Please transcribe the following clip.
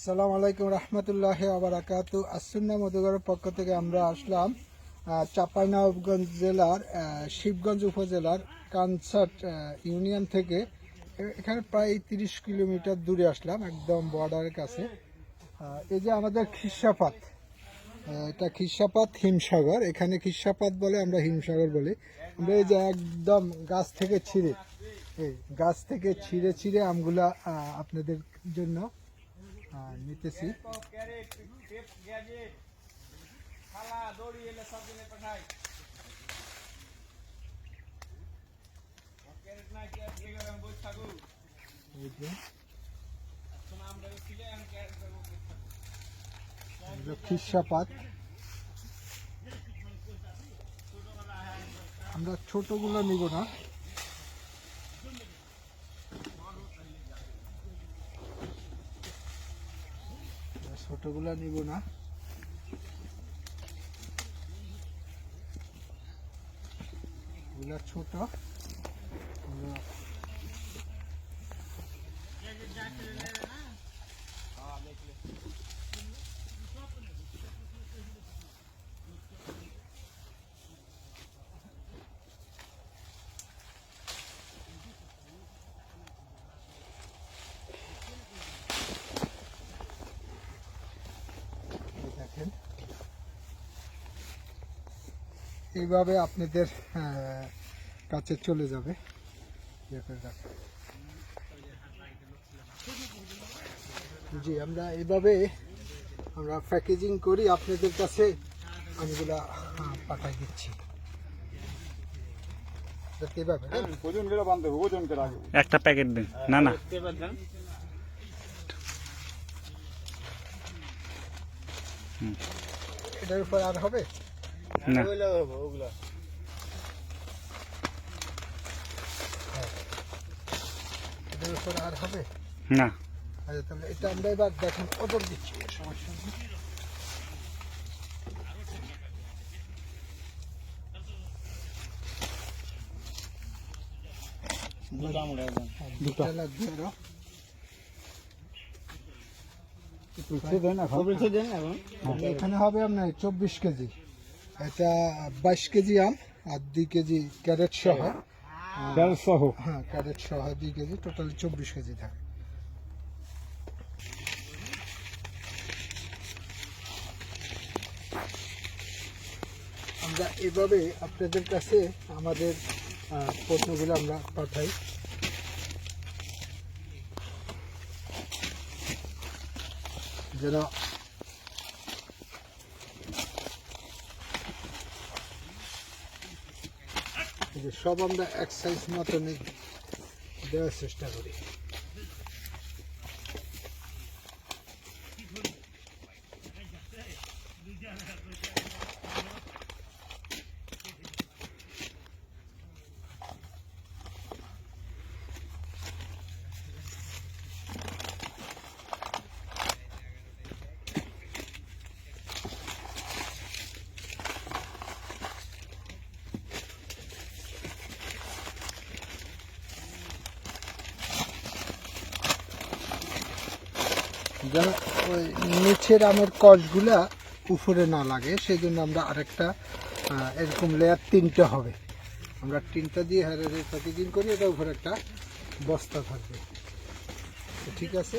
আসসালামু আলাইকুম রহমতুল্লাহ আবরাকাতু আসুন্না মধুগরের পক্ষ থেকে আমরা আসলাম আহ, চাঁপাইনবাবগঞ্জ জেলার শিবগঞ্জ উপজেলার কানসাট আহ, ইউনিয়ন থেকে। এখানে প্রায় তিরিশ কিলোমিটার দূরে আসলাম একদম বর্ডারের কাছে। এই যে আমাদের খিসাপাত এটা খিসাপাত হিমসাগর। এখানে খিসাপাত বলে আমরা হিমসাগর বলি। আমরা এই যে একদম গাছ থেকে ছিঁড়ে এই গাছ থেকে ছিঁড়ে ছিঁড়ে আমগুলা আপনাদের জন্য নিতেছি। খিসাপাত আমরা ছোটগুলো নিব না। ছোটগুলো নিব না। এগুলা ছোট। আমরা এই দেখেন এইভাবে আপনাদের কাছে চলে যাবে। জি আমরা এইভাবে আমরা প্যাকেজিং করি আপনাদের কাছে আমগুলা আহ, পাঠাই দিচ্ছি। হ্যাঁ? একটা প্যাকেট দিন। না না। এটার উপর আর হবে? না। আর হবে না। আচ্ছা তাহলে এটা আমরা এবার দেখেন ওজন দিচ্ছি সমস্যা দুটো। লাগবে আরও দেন এখন। দেন এখন। এখানে হবে আপনার চব্বিশ কেজি। এটা বাইশ কেজি আম আর দুই কেজি ক্যারেট সহ। তেল সহ? হ্যাঁ ক্যারেট সহ দুই কেজি টোটাল চব্বিশ কেজি থাকে। আমরা এভাবে আপনাদের কাছে আমাদের পণ্যগুলো আমরা পাঠাই। যেন এই যে সব আমরা এক সাইজ মতনই দেওয়ার চেষ্টা করি। যেন ওই নিচের আমের কষগুলা উপরে না লাগে সেই জন্য আমরা আরেকটা এরকম লেয়ার তিনটে হবে। আমরা তিনটা দিয়ে হারে প্যাকেজিং করি, এটা উপরে একটা বস্তা থাকবে। ঠিক আছে?